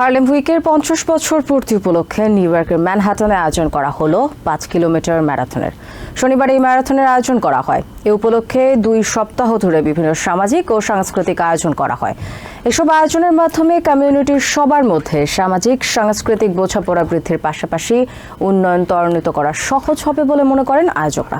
Harlem উইকের পঞ্চাশ বছর পূর্তি উপলক্ষে নিউ ইয়র্কের ম্যানহাটনে আয়োজন করা হলো পাঁচ কিলোমিটার ম্যারাথনের। শনিবার এই ম্যারাথনের আয়োজন করা হয়। এ উপলক্ষে দুই সপ্তাহ ধরে বিভিন্ন সামাজিক ও সাংস্কৃতিক আয়োজন করা হয়। এসব আয়োজনের মাধ্যমে কমিউনিটির সবার মধ্যে সামাজিক, সাংস্কৃতিক বোঝাপড়া বৃদ্ধির পাশাপাশি উন্নয়ন ত্বরান্বিত করা সহজ হবে বলে মনে করেন আয়োজকরা।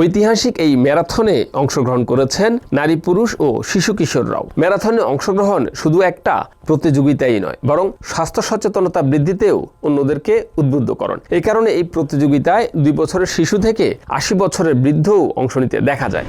ঐতিহাসিক এই ম্যারাথনে অংশগ্রহণ করেছেন নারী পুরুষ ও শিশু কিশোররাও ম্যারাথনে অংশগ্রহণ শুধু একটা প্রতিযোগিতাই নয়, বরং স্বাস্থ্য সচেতনতা বৃদ্ধিতেও অন্যদেরকে উদ্বুদ্ধ উদ্বুদ্ধকরণ এই কারণে এই প্রতিযোগিতায় দুই বছরের শিশু থেকে আশি বছরের বৃদ্ধও অংশ নিতে দেখা যায়।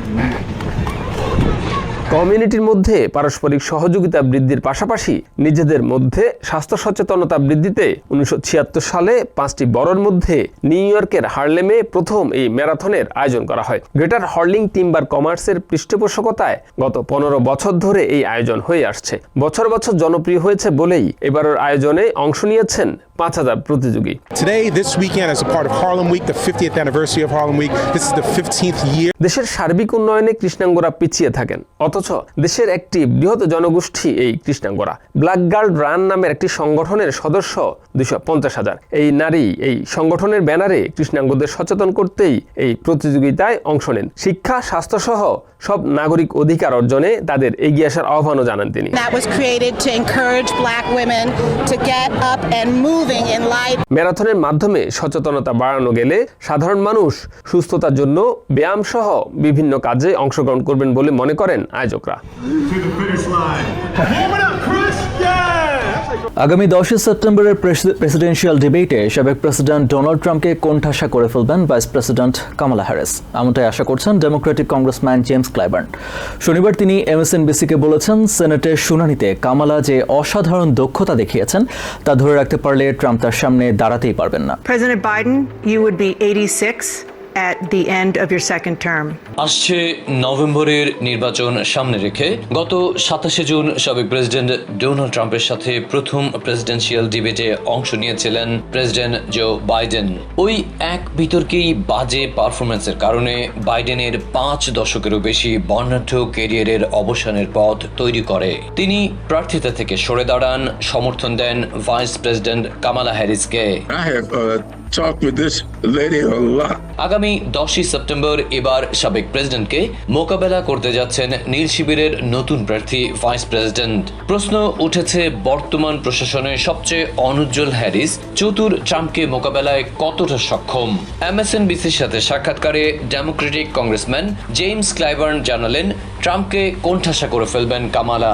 কমিউনিটির মধ্যে পারস্পরিক সহযোগিতা বৃদ্ধির পাশাপাশি নিজেদের মধ্যে স্বাস্থ্য সচেতনতা বৃদ্ধিতে উনিশশো ছিয়াত্তর সালে পাঁচটি বড়র মধ্যে নিউ ইয়র্কের হার্লেমে প্রথম এই ম্যারাথনের আয়োজন করা হয় গ্রেটার হার্লিং টিম্বার কমার্সের পৃষ্ঠপোষকতায় গত পনেরো বছর ধরে এই আয়োজন হয়ে আসছে বছর বছর জনপ্রিয় হয়েছে বলেই এবারের আয়োজনে অংশ নিয়েছেন পাঁচ হাজার প্রতিযোগী Today, this weekend, as a part of Harlem Week, the 50th anniversary of Harlem Week, this is the 15th year. দেশের সার্বিক উন্নয়নে কৃষ্ণাঙ্গরা পিছিয়ে থাকেন অথচ দেশের একটি বৃহৎ জনগোষ্ঠী এই কৃষ্ণাঙ্গরা। ব্ল্যাক গার্ল রান নামের একটি সংগঠনের সদস্য দুশো পঞ্চাশ হাজার। এই নারী এই সংগঠনের ব্যানারে কৃষ্ণাঙ্গদের সচেতন করতেই এই প্রতিযোগিতায় অংশ নেন। শিক্ষা স্বাস্থ্যসহ সব নাগরিক অধিকার অর্জনে তাদের এগিয়ে আসার আহ্বানও জানান তিনি. ম্যারাথনের মাধ্যমে সচেতনতা বাড়ানো গেলে সাধারণ মানুষ সুস্থতার জন্য ব্যায়াম সহ বিভিন্ন কাজে অংশগ্রহণ করবেন বলে মনে করেন আয়োজকরা. আগামী দশই সেপ্টেম্বরের প্রেসিডেন্সিয়াল ডিবেটে সাবেক প্রেসিডেন্ট ডোনাল্ড ট্রাম্পকে কোণঠাসা করে ফেলবেন ভাইস প্রেসিডেন্ট কামালা হ্যারিস। এমনটাই আশা করছেন ডেমোক্রেটিক কংগ্রেসম্যান জেমস ক্লাইবার্ন। শনিবার তিনি এমএসএনবিসিকে বলেছেন সেনেটের শুনানিতে কামালা যে অসাধারণ দক্ষতা দেখিয়েছেন তা ধরে রাখতে পারলে ট্রাম্প তার সামনে দাঁড়াতেই পারবেন না। President Biden, you would be 86 at the end of your second term. আসছে নভেম্বরের নির্বাচন সামনে রেখে গত সাতাশে জুন সাবেক প্রেসিডেন্ট ডোনাল্ড ট্রাম্পের সাথে প্রথম প্রেসিডেন্সিয়াল ডিবেটে অংশ নিয়েছিলেন প্রেসিডেন্ট জো বাইডেন। ওই এক বিতর্কেই বাজে পারফরমেন্সের কারণে বাইডেনের পাঁচ দশকেরও বেশি বর্ণাঢ্য কেরিয়ারের অবসানের পথ তৈরি করে। তিনি প্রার্থিতা থেকে সরে দাঁড়ান সমর্থন দেন ভাইস প্রেসিডেন্ট কামালা হ্যারিসকে। I have uh, talked with this lady a lot. আগামী দশই সেপ্টেম্বর এবার সাবেক প্রেসিডেন্টকে মোকাবেলা করতে যাচ্ছেন নীল শিবিরের নতুন প্রার্থী ভাইস প্রেসিডেন্ট। প্রশ্ন উঠেছে বর্তমান প্রশাসনের সবচেয়ে অনুজ্জ্বল হ্যারিস চতুর ট্রাম্পকে মোকাবেলায় কতটা সক্ষম? এমএসএনবিসির সাথে সাক্ষাৎকারে ডেমোক্রেটিক কংগ্রেসম্যান জেমস ক্লাইবার্ন জানালেন ট্রাম্পকে কোণঠাসা করে ফেলবেন Kamala.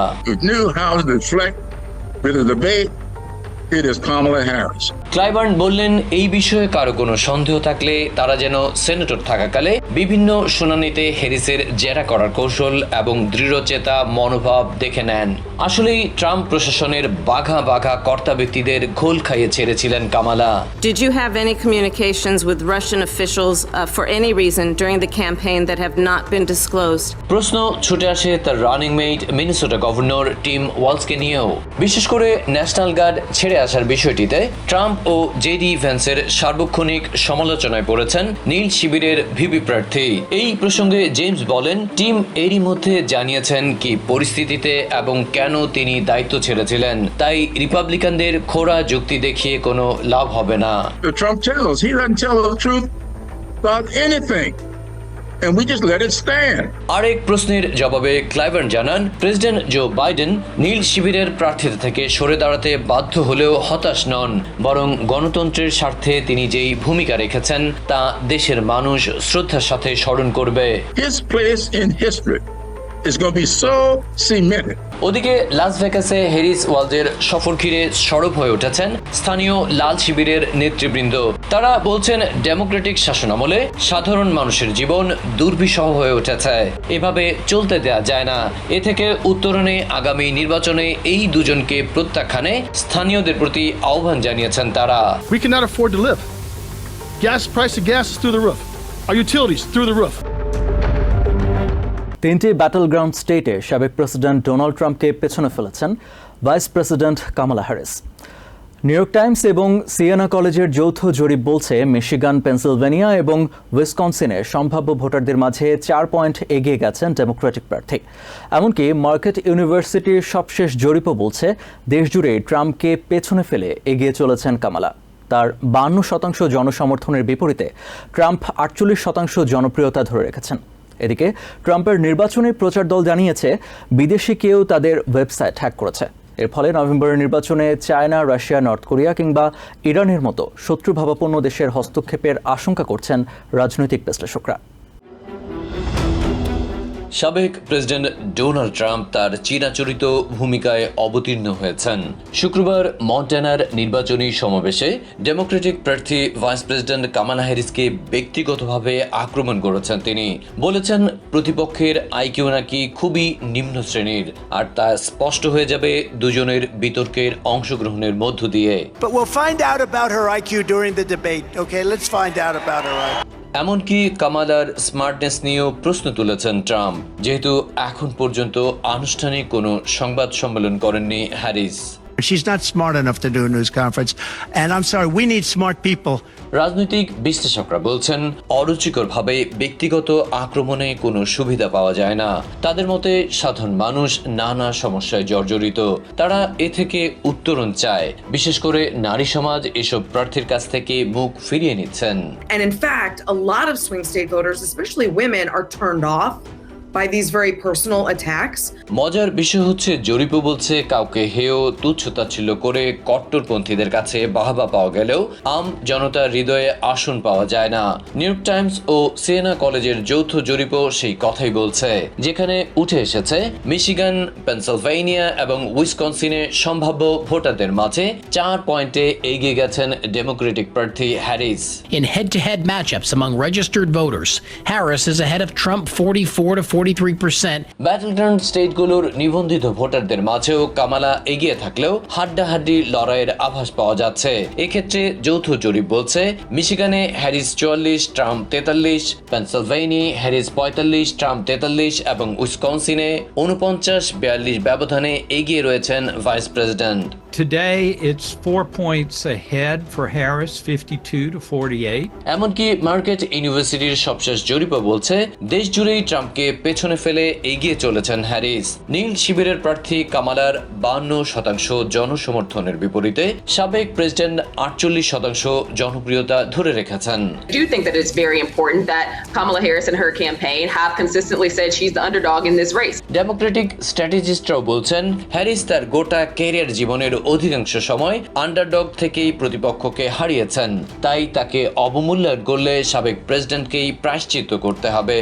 It is Kamala Harris. ক্লাইবার্ন বললেন এই বিষয়ে কারও কোনো সন্দেহ থাকলে তারা যেন সেনেটর থাকাকালে বিভিন্ন শুনানিতে হ্যারিসের জেরা করার কৌশল এবং দৃঢ়চেতা মনোভাব দেখে নেন আসলেই ট্রাম্প প্রশাসনের বাঘা বাঘা কর্তা ব্যক্তিদের ঘোল খাইয়ে ছেড়েছিলেন Kamala Did you have any communications with Russian officials uh, for any reason during the campaign that have not been disclosed? প্রশ্ন ছুটে আসে তার running mate Minnesota governor Tim ওয়ালসকে নিয়েও বিশেষ করে ন্যাশনাল গার্ড ছেড়ে আসার বিষয়টিতে ট্রাম্প ও জেডি ভ্যান্সের সার্বক্ষণিক সমালোচনায় পড়েছেন নীল শিবিরের ভিপি প্রার্থী। এই প্রসঙ্গে জেমস বলেন, টিম এরই মধ্যে জানিয়েছেন কি পরিস্থিতিতে এবং কেন তিনি দায়িত্ব ছেড়েছিলেন। তাই রিপাবলিকানদের খোড়া যুক্তি দেখিয়ে কোনো লাভ হবে না। Trump and we just let it stand. আরেক প্রশ্নের জবাবে ক্লাইভার্ন জানান প্রেসিডেন্ট জো বাইডেন নীল শিবিরের প্রার্থীতা থেকে সরে দাঁড়াতে বাধ্য হলেও হতাশ নন বরং গণতন্ত্রের স্বার্থে তিনি যেই ভূমিকা রেখেছেন তা দেশের মানুষ শ্রদ্ধার সাথে স্মরণ করবে His place in history is going to be so cemented. ওদিকে লাস ভেগাসে হ্যারিস ওয়ালজের সফর ঘিরে সরব হয়ে উঠেছেন স্থানীয় লাল শিবিরের নেতৃবৃন্দ তারা বলছেন ডেমোক্রেটিক শাসনামলে সাধারণ মানুষের জীবন দুর্বিষহ হয়ে উঠেছে এভাবে চলতে দেয়া যায় না এ থেকে উত্তরণে আগামী নির্বাচনে এই দুজনকে প্রত্যাখ্যানে স্থানীয়দের প্রতি আহ্বান জানিয়েছেন তারা We cannot afford to live. Gas price of gas is through the roof. Our utilities through the roof. তিনটি ব্যাটল গ্রাউন্ড স্টেটে সাবেক প্রেসিডেন্ট ডোনাল্ড ট্রাম্পকে পেছনে ফেলেছেন vice president Kamala Harris New York Times এবং সিয়ানা কলেজের যৌথ জরিপ বলছে মিশিগান পেনসিলভেনিয়া এবং উইসকনসিনে সম্ভাব্য ভোটারদের মাঝে চার পয়েন্ট এগিয়ে গেছেন ডেমোক্রেটিক প্রার্থী। এমনকি মার্কেট ইউনিভার্সিটির সবশেষ জরিপও বলছে, দেশজুড়ে ট্রাম্পকে পেছনে ফেলে এগিয়ে চলেছেন কামালা তার বান্ন শতাংশ জনসমর্থনের বিপরীতে, ট্রাম্প আটচল্লিশ শতাংশ জনপ্রিয়তা ধরে রেখেছেন। এদিকে ট্রাম্পের নির্বাচনী প্রচার দল জানিয়েছে, বিদেশি কেউ তাদের ওয়েবসাইট হ্যাক করেছে। এর ফলে নভেম্বরের নির্বাচনে চায়না, রাশিয়া, নর্থ কোরিয়া কিংবা ইরানের মতো শত্রুভাবাপন্ন দেশের হস্তক্ষেপের আশঙ্কা করছেন রাজনৈতিক বিশ্লেষকরা। সাবেক প্রেসিডেন্ট ডোনাল্ড ট্রাম্প তার চিরাচরিত ভূমিকায় অবতীর্ণ হয়েছেন। শুক্রবার মন্টানার নির্বাচনী সমাবেশে ডেমোক্রেটিক প্রার্থী ভাইস প্রেসিডেন্ট কামালা হ্যারিসকে ব্যক্তিগতভাবে আক্রমণ করেছেন তিনি। বলেছেন, প্রতিপক্ষের আইকিউ নাকি খুবই নিম্ন শ্রেণির, আর তা স্পষ্ট হয়ে যাবে দুজনের বিতর্কের অংশগ্রহণের মধ্য দিয়ে. এমনকি কামালার স্মার্টনেস নিয়েও প্রশ্ন তুলেছেন ট্রাম্প। যেহেতু এখন পর্যন্ত আনুষ্ঠানিক কোনো সংবাদ সম্মেলন করেননি Harris. She's not smart enough to do a news conference. And I'm sorry, we need smart people. রাজনৈতিক বিশ্লেষকরা বলছেন অরুচিকরভাবে ব্যক্তিগত আক্রমণে কোনো সুবিধা পাওয়া যায় না তাদের মতে সাধারণ মানুষ নানা সমস্যায় জর্জরিত তারা এ থেকে উত্তরণ চায় বিশেষ করে নারী সমাজ এসব প্রার্থীর কাছ থেকে মুখ ফিরিয়ে নিচ্ছেন And in fact, a lot of swing state voters, especially women, are turned off by these very personal attacks. মজার বিষয় হচ্ছে জরিপ বলছে কাউকে হেয় তুচ্ছ তাচ্ছিল্য করে কট্টরপন্থীদের কাছে বাহবা পাওয়া গেলেও আম জনতার হৃদয়ে আসন পাওয়া যায় না নিউ ইয়র্ক টাইমস ও সিয়েনা কলেজের যৌথ জরিপও সেই কথাই বলছে যেখানে উঠে এসেছে মিশিগান পেনসিলভেনিয়া এবং উইসকনসিনে সম্ভাব্য ভোটারদের মাঝে চার পয়েন্টে এগিয়ে গেছেন ডেমোক্রেটিক প্রার্থী Harris In head to head matchups among registered voters, Harris is ahead of Trump 44 to 43%. Battleground স্টেটগুলোর নিবন্ধিত ভোটারদের মাঝেও কামালা এগিয়ে থাকলেও হাড্ডাহাড্ডি লড়াইয়ের আভাস পাওয়া যাচ্ছে এক্ষেত্রে যৌথ জরিপ বলছে মিশিগানে হ্যারিস চুয়াল্লিশ ট্রাম্প তেতাল্লিশ পেনসিলভেনি হ্যারিস পঁয়তাল্লিশ ট্রাম্প তেতাল্লিশ এবং উইসকনসিনে উনপঞ্চাশ বিয়াল্লিশ ব্যবধানে এগিয়ে রয়েছেন vice president Today, it's four points ahead for Harris, 52 to 48. এমনকি মার্কেট ইউনিভার্সিটির সবশেষ জরিপও বলছে দেশ জুড়েই ট্রাম্পকে পেছনে ফেলে এগিয়ে চলেছেন হ্যারিস। নীল শিবিরের প্রার্থী কামালার বান্ন শতাংশ জনসমর্থনের বিপরীতে সাবেক প্রেসিডেন্ট আটচল্লিশ শতাংশ জনপ্রিয়তা ধরে রেখেছেন। Do think that it's very important that Kamala Harris and her campaign have consistently said she's the underdog in this race. Democratic স্ট্র্যাটেজিস্টরাও বলছেন হ্যারিস তার গোটা ক্যারিয়ার জীবনের অধিকাংশ সময় আন্ডারডগ থেকেই প্রতিপক্ষকে হারিয়েছেন। তাই তাকে অবমূল্যায়ন করলে সাবেক প্রেসিডেন্টকেই প্রায়শ্চিত্ত করতে হবে।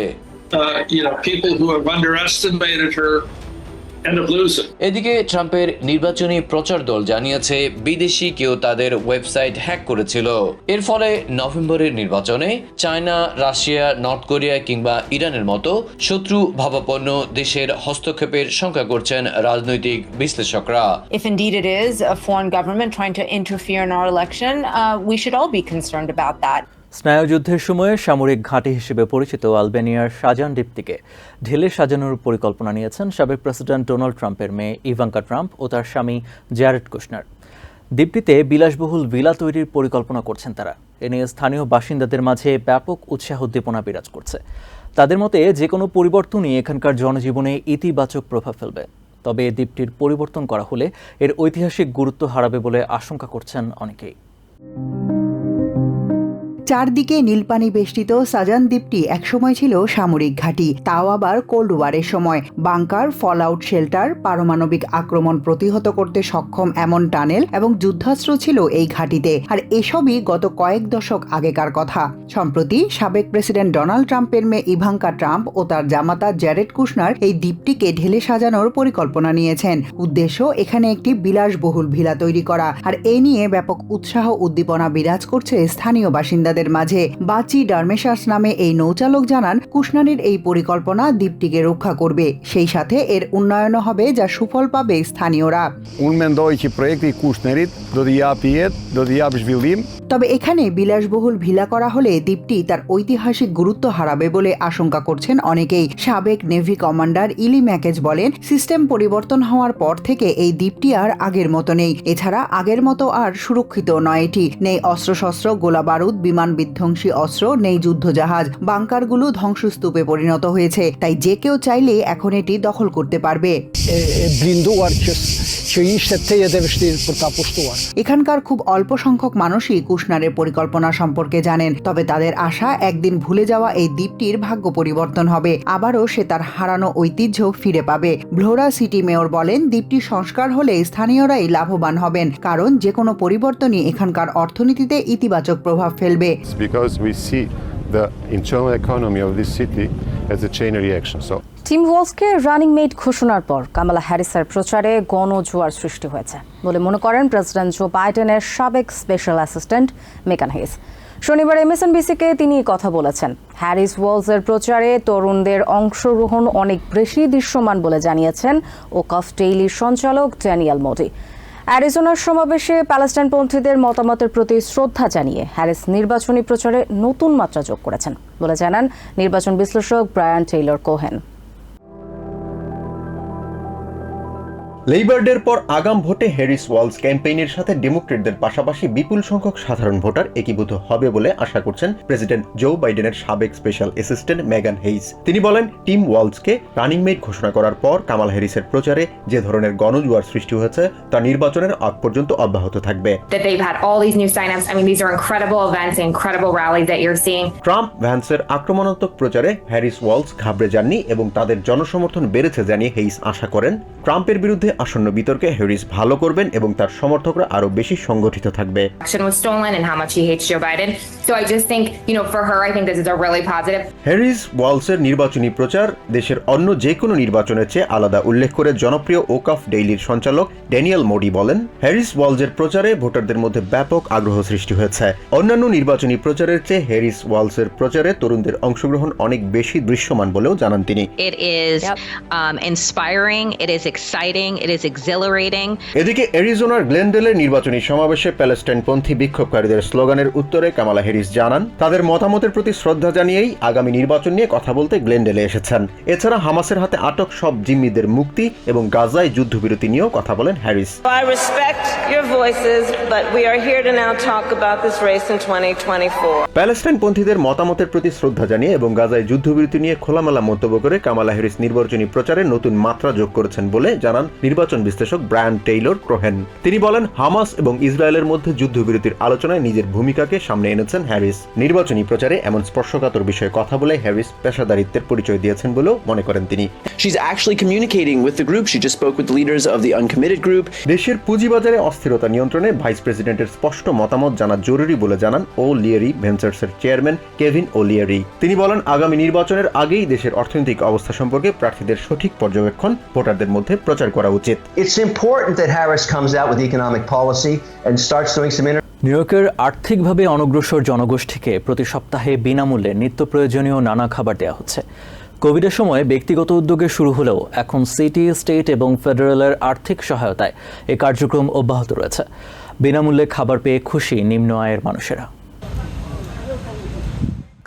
এদিকে ট্রাম্পের নির্বাচনী প্রচার দল জানিয়েছে বিদেশি কেউ তাদের ওয়েবসাইট হ্যাক করেছিল। এর ফলে নভেম্বরের নির্বাচনে চায়না রাশিয়া নর্থ কোরিয়া কিংবা ইরানের মতো শত্রু ভাবাপন্ন দেশের হস্তক্ষেপের সংখ্যা করছেন রাজনৈতিক বিশ্লেষকরা। If indeed it is a government trying to interfere in our we should all be concerned স্নায়ুযুদ্ধের সময়ে সামরিক ঘাঁটি হিসেবে পরিচিত আলবেনিয়ার সাজান দ্বীপটিকে ঢেলে সাজানোর পরিকল্পনা নিয়েছেন সাবেক প্রেসিডেন্ট ডোনাল্ড ট্রাম্পের মেয়ে ইভাঙ্কা ট্রাম্প ও তার স্বামী জ্যারেড কুশনার। দ্বীপটিতে বিলাসবহুল ভিলা তৈরির পরিকল্পনা করছেন তারা। এ নিয়ে স্থানীয় বাসিন্দাদের মাঝে ব্যাপক উৎসাহ উদ্দীপনা বিরাজ করছে। তাদের মতে যে কোনো পরিবর্তনই এখানকার জনজীবনে ইতিবাচক প্রভাব ফেলবে। তবে দ্বীপটির পরিবর্তন করা হলে এর ঐতিহাসিক গুরুত্ব হারাবে বলে আশঙ্কা করছেন অনেকেই। চারদিকে নীলপানি বেষ্টিত সাজান দ্বীপটি একসময় ছিল সামরিক ঘাঁটি, তাও আবার কোল্ড ওয়ারের সময়। বাংকার ফল আউট শেল্টার, পারমাণবিক আক্রমণ প্রতিহত করতে সক্ষম এমন টানেল এবং যুদ্ধাস্ত্র ছিল এই ঘাঁটিতে। আর এসবই গত কয়েক দশক আগেকার কথা। সম্প্রতি সাবেক প্রেসিডেন্ট ডোনাল্ড ট্রাম্পের মেয়ে ইভাঙ্কা ট্রাম্প ও তার জামাতা জ্যারেড কুশনার এই দ্বীপটিকে ঢেলে সাজানোর পরিকল্পনা নিয়েছেন। উদ্দেশ্য, এখানে একটি বিলাসবহুল ভিলা তৈরি করা। আর এ নিয়ে ব্যাপক উৎসাহ উদ্দীপনা বিরাজ করছে স্থানীয় বাসিন্দাদের। বাসিন্দাদের মাঝে বাচি ডার্মেশাস নামে এই নৌচালক জানান কুশনারির এই পরিকল্পনা দ্বীপটিকে রক্ষা করবে। সেই সাথে এর উন্নয়নও হবে যা সুফল পাবে স্থানীয়রা। তবে এখানে বিলাসবহুল ভিলা করা হলে দ্বীপটি তার ঐতিহাসিক গুরুত্ব হারাবে বলে আশঙ্কা করছেন অনেকেই। সাবেক নেভি কমান্ডার ইলি ম্যাকেজ বলেন সিস্টেম পরিবর্তন হওয়ার পর থেকে এই দ্বীপটি আর আগের মতো নেই। এছাড়া আগের মতো আর সুরক্ষিত নয় এটি। নেই অস্ত্রশস্ত্র গোলা বারুদ বিমান বিধ্বংসী অস্ত্র নেই যুদ্ধজাহাজ বাংকারগুলো ধ্বংসস্তূপে পরিণত হয়েছে। তাই যে কেউ চাইলে এখন এটি দখল করতে পারবে. এখানকার খুব অল্প সংখ্যক মানুষই কুশনারের পরিকল্পনা সম্পর্কে জানেন তবে তাদের আশা একদিন ভুলে যাওয়া এই দ্বীপটির ভাগ্য পরিবর্তন হবে। আবারও সে তার হারানো ঐতিহ্য ফিরে পাবে। ভ্লোরা সিটি মেয়র বলেন দ্বীপটি সংস্কার হলে স্থানীয়রাই লাভবান হবেন কারণ যে কোনো পরিবর্তনই এখানকার অর্থনীতিতে ইতিবাচক প্রভাব ফেলবে। Because we see the internal economy of this city as a chain reaction. So Tim ওয়ালসকে running mate ঘোষণার পর কামালা হ্যারিসের প্রচারে গণজোয়ার সৃষ্টি হয়েছে বলে মনে করেন প্রেসিডেন্ট জো বাইডেনের সাবেক স্পেশাল অ্যাসিস্ট্যান্ট মেকান হেস শনিবার এমএসএনবিসিকে তিনি কথা বলেছেন হ্যারিস ওয়ালসের প্রচারে তরুণদের অংশগ্রহণ অনেক বেশি দৃশ্যমান বলে জানিয়েছেন ও কফ ডেইলির সঞ্চালক ড্যানিয়েল মোডি অ্যারিজোনার সমাবেশে প্যালেস্টাইনপন্থীদের মতামতের প্রতি শ্রদ্ধা জানিয়ে হ্যারিস নির্বাচনী প্রচারে নতুন মাত্রা যোগ করেছেন বলে জানান নির্বাচন বিশ্লেষক ব্রায়ান টেইলর কোহেন। লেইবারডের পর আগাম ভোটে হ্যারিস ওয়ালস ক্যাম্পেইনের সাথে ডেমোক্রেটদের পাশাপাশি বিপুল সংখ্যক সাধারণ ভোটার একীভূত হবে বলে আশা করছেন প্রেসিডেন্ট জো বাইডেনের সাবেক স্পেশাল অ্যাসিস্ট্যান্ট মেগান হেইস তিনি বলেন টিম ওয়ালসকে রানিং মেট ঘোষণা করার পর কামাল হ্যারিসের প্রচারে যে ধরনের গণজোয়ার সৃষ্টি হয়েছে তা নির্বাচনের আগ পর্যন্ত অব্যাহত থাকবে. ট্রাম্প ভ্যান্সের আক্রমণাত্মক প্রচারে হ্যারিস ওয়ালস ঘাবড়ে যাননি এবং তাদের জনসমর্থন বেড়েছে জানিয়ে হেইস আশা করেন। ট্রাম্পের বিরুদ্ধে আসন্ন বিতর্কে হ্যারিস ভালো করবেন এবং তার সমর্থকরা আরও বেশি সংগঠিত থাকবে Election was stolen and how much he hates Joe Biden. So I just think, you know, for her, I think this is a really positive. Harris ওয়ালসের নির্বাচনী প্রচার দেশের অন্য যে কোনো নির্বাচনের চেয়ে আলাদা উল্লেখ করে জনপ্রিয় ওকাফ ডেইলির সঞ্চালক ড্যানিয়েল মোডি বলেন হ্যারিস ওয়ালসের প্রচারে ভোটারদের মধ্যে ব্যাপক আগ্রহ সৃষ্টি হয়েছে অন্যান্য নির্বাচনী প্রচারের চেয়ে হ্যারিস ওয়ালসের প্রচারে তরুণদের অংশগ্রহণ অনেক বেশি দৃশ্যমান বলেও জানান তিনি It is um, inspiring, it is exciting, it is exhilarating. এদিকে অ্যারিজোনার গ্লেনডেলের নির্বাচনী সমাবেশে প্যালেস্টাইনপন্থী বিক্ষোভকারীদের স্লোগানের উত্তরে কামালা হ্যারিস জানান তাদের মতামতের প্রতি শ্রদ্ধা জানিয়েই আগামী নির্বাচন নিয়ে কথা বলতে গ্লেনডেলে এসেছেন এছাড়া হামাসের হাতে আটক সব জিম্মিদের মুক্তি এবং গাজায় যুদ্ধবিরতি নিয়েও কথা বলেন Harris I respect your voices, but we are here to now talk about this race in 2024. প্যালেস্টাইনপন্থীদের মতামতের প্রতি শ্রদ্ধা জানিয়ে এবং গাজায় যুদ্ধবিরতি নিয়ে খোলামেলা মন্তব্য করে কামালা হ্যারিস নির্বাচনী প্রচারে নতুন মাত্রা যোগ করেছেন বলে জানান নির্বাচন বিশ্লেষক ব্রায়ান টেইলর ক্রোহেন। তিনি বলেন, হামাস এবং ইসরায়েলের মধ্যে যুদ্ধবিরতির আলোচনায় নিজের ভূমিকাকে সামনে এনেছেন হ্যারিস। নির্বাচনী প্রচারে এমন স্পর্শকাতর বিষয়ে কথা বলে হ্যারিস পেশাদারিত্বের পরিচয় দিয়েছেন বলেও মনে করেন তিনি। She's actually communicating with the group. She just spoke with the leaders of the uncommitted group. দেশের পুঁজিবাজারে অস্থিরতা নিয়ন্ত্রণে ভাইস প্রেসিডেন্টের স্পষ্ট মতামত জানা জরুরি বলে জানান ও লিয়ারি ভেঞ্চার্সের চেয়ারম্যান কেভিন ও লিয়ারি তিনি বলেন আগামী নির্বাচনের আগেই দেশের অর্থনৈতিক অবস্থা সম্পর্কে প্রার্থীদের সঠিক পর্যবেক্ষণ ভোটারদের মধ্যে প্রচার করা উচিত It's important that Harris comes out with economic policy and starts doing some inter- নিউ ইয়র্কের আর্থিকভাবে অনগ্রসর জনগোষ্ঠীকে প্রতি সপ্তাহে বিনামূল্যে নিত্য প্রয়োজনীয় নানা খাবার দেওয়া হচ্ছে কোভিডের সময় ব্যক্তিগত উদ্যোগে শুরু হলেও এখন সিটি, স্টেট এবং ফেডারেলের আর্থিক সহায়তায় এ কার্যক্রম অব্যাহত রয়েছে। বিনামূল্যে খাবার পেয়ে খুশি নিম্ন আয়ের মানুষেরা।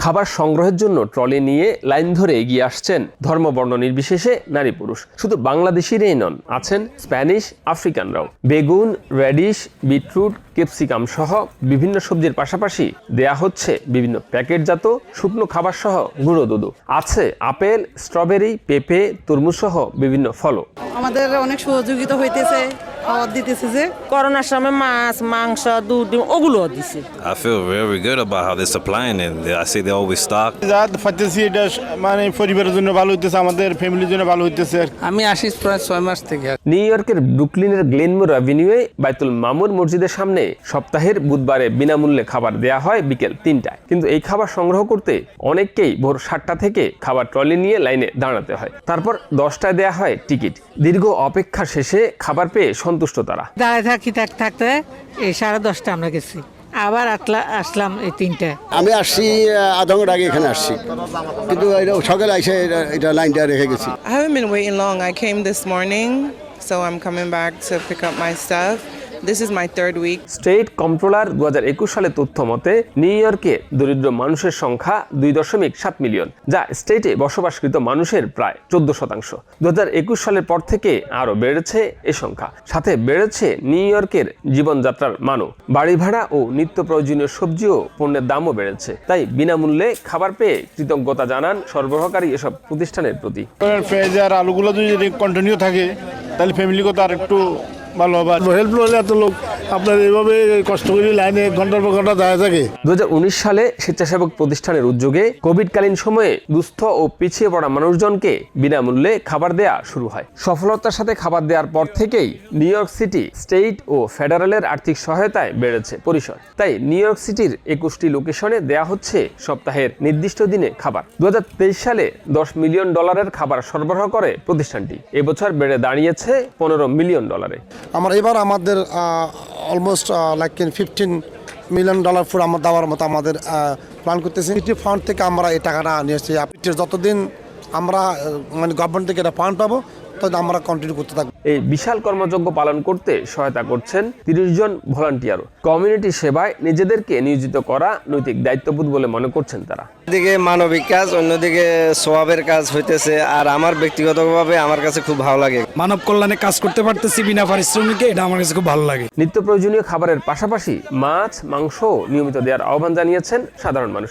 খাবার সংগ্রহের জন্য ট্রলি নিয়ে লাইন ধরে এগিয়ে আসছেন ধর্মবর্ণ নির্বিশেষে নারী পুরুষ। শুধু বাংলাদেশিরাই নন, আছেন স্প্যানিশ, আফ্রিকানরাও। বেগুন, রেডিশ, বিটরুট, ক্যাপসিকাম সহ বিভিন্ন সবজির পাশাপাশি দেয়া হচ্ছে বিভিন্ন প্যাকেটজাত শুকনো খাবার সহ গুঁড়ো দুধু আছে আপেল, স্ট্রবেরি, পেঁপে তরমুজ সহ বিভিন্ন ফলও। আমাদের অনেক সহযোগিতা হইতেছে। খাবার দিতেছে যে করোনার সময় মাছ মাংস দুধ ডিম ওগুলো দিছে। I feel very good about how they're supplying it. I see they always stock. যা পাইতেছি এটা মানে পরিবারের জন্য ভালো হইতেছে আমাদের ফ্যামিলির জন্য ভালো হইতেছে। আমি আসি প্রায় ছয় মাস থেকে। নিউ ইয়র্কের ব্রুকলিনের গ্লেনমোর অ্যাভিনিউয়ে বাইতুল মামুর মসজিদের সামনে সপ্তাহের বুধবারে বিনামূল্যে খাবার দেয়া হয় বিকেল তিনটায়। কিন্তু এই খাবার সংগ্রহ করতে অনেককেই ভোর সাতটা থেকে খাবার ট্রলি নিয়ে লাইনে দাঁড়াতে হয়। তারপর দশটায় দেয়া হয় টিকিট। দীর্ঘ অপেক্ষা শেষে খাবার পেয়ে সন্তুষ্ট তারা। দাঁড়ায় থাকি থাক থাকতে এই সাড়ে দশটা আমরা গেছি। আবার আটলা আসলাম এই তিনটা। আমি আসছি আধা ঘণ্টা আগে এখানে আসছি। কিন্তু এটা সকালে এসে এটা- এটা লাইনটা রেখে গেছি। I haven't been waiting long. I came this morning, so I'm coming back to pick up my stuff. This is my third week. State controller দু হাজার একুশ সালের তথ্য মতে নিউ ইয়র্কে দরিদ্র মানুষের সংখ্যা দুই দশমিক সাত মিলিয়ন যা স্টেটে বসবাসকৃত মানুষের প্রায় চোদ্দ শতাংশ। দু হাজার একুশ সালের পর থেকে আরও বেড়েছে এ সংখ্যা। সাথে বেড়েছে নিউ ইয়র্কের জীবনযাত্রার মানও। বাড়ি ভাড়া ও নিত্য প্রয়োজনীয় সবজি ও পণ্যের দামও বেড়েছে। তাই বিনামূল্যে খাবার পেয়ে কৃতজ্ঞতা জানান সরবরাহকারী এসব প্রতিষ্ঠানের প্রতি। পেঁয়াজ আর আলুগুলো যদি কন্টিনিউ থাকে তাহলে ফ্যামিলিকে তো আর একটু ভালো হবে। হেল্প হলে এত লোক আপনার এইভাবে কষ্ট করে লাইনে ঘণ্টার পর ঘণ্টা দাঁড়িয়ে থাকে। দু সালে স্বেচ্ছাসেবক প্রতিষ্ঠানের উদ্যোগে কোভিডকালীন সময়ে দুস্থ ও পিছিয়ে পড়া মানুষজনকে বিনামূল্যে খাবার দেয়া শুরু হয়। সফলতার সাথে খাবার দেওয়ার পর থেকেই নিউ ইয়র্ক সিটি স্টেট ও ফেডারেলের আর্থিক সহায়তায় বেড়েছে পরিসর। তাই নিউ ইয়র্ক সিটির একুশটি লোকেশনে দেয়া হচ্ছে সপ্তাহের নির্দিষ্ট দিনে খাবার। দু হাজার তেইশ সালে দশ মিলিয়ন ডলারের খাবার সরবরাহ করে প্রতিষ্ঠানটি। এবছর বেড়ে দাঁড়িয়েছে পনেরো মিলিয়ন ডলারে। আমার এবার আমাদের almost like fifteen million dollar food আমার দেওয়ার মতো আমাদের প্ল্যান করতেছি। সিটি ফান্ড থেকে আমরা এই টাকাটা নিয়ে এসেছি যতদিন আমরা মানে গভর্নমেন্ট থেকে এটা ফান্ড পাবো ততদিন আমরা কন্টিনিউ করতে থাকব। এই বিশাল কর্মযজ্ঞ পালন করতে সহায়তা করছেন তিরিশ জন ভলান্টিয়ারও। কমিউনিটি সেবায় নিজেদেরকে নিয়োজিত করা নৈতিক দায়িত্ববোধ বলে মনে করছেন তারা। দিকে মানবিক কাজ অন্যদিকে সোয়াবের কাজ হইতেছে আর আমার ব্যক্তিগতভাবে আমার কাছে খুব ভালো লাগে। মানব কল্যাণে কাজ করতে পারতেছি বিনা পারিশ্রমিকে এটা আমার কাছে খুব ভালো লাগে। নিত্য প্রয়োজনীয় খাবারের পাশাপাশি মাছ মাংস নিয়মিত দেওয়ার আহ্বান জানিয়েছেন সাধারণ মানুষ।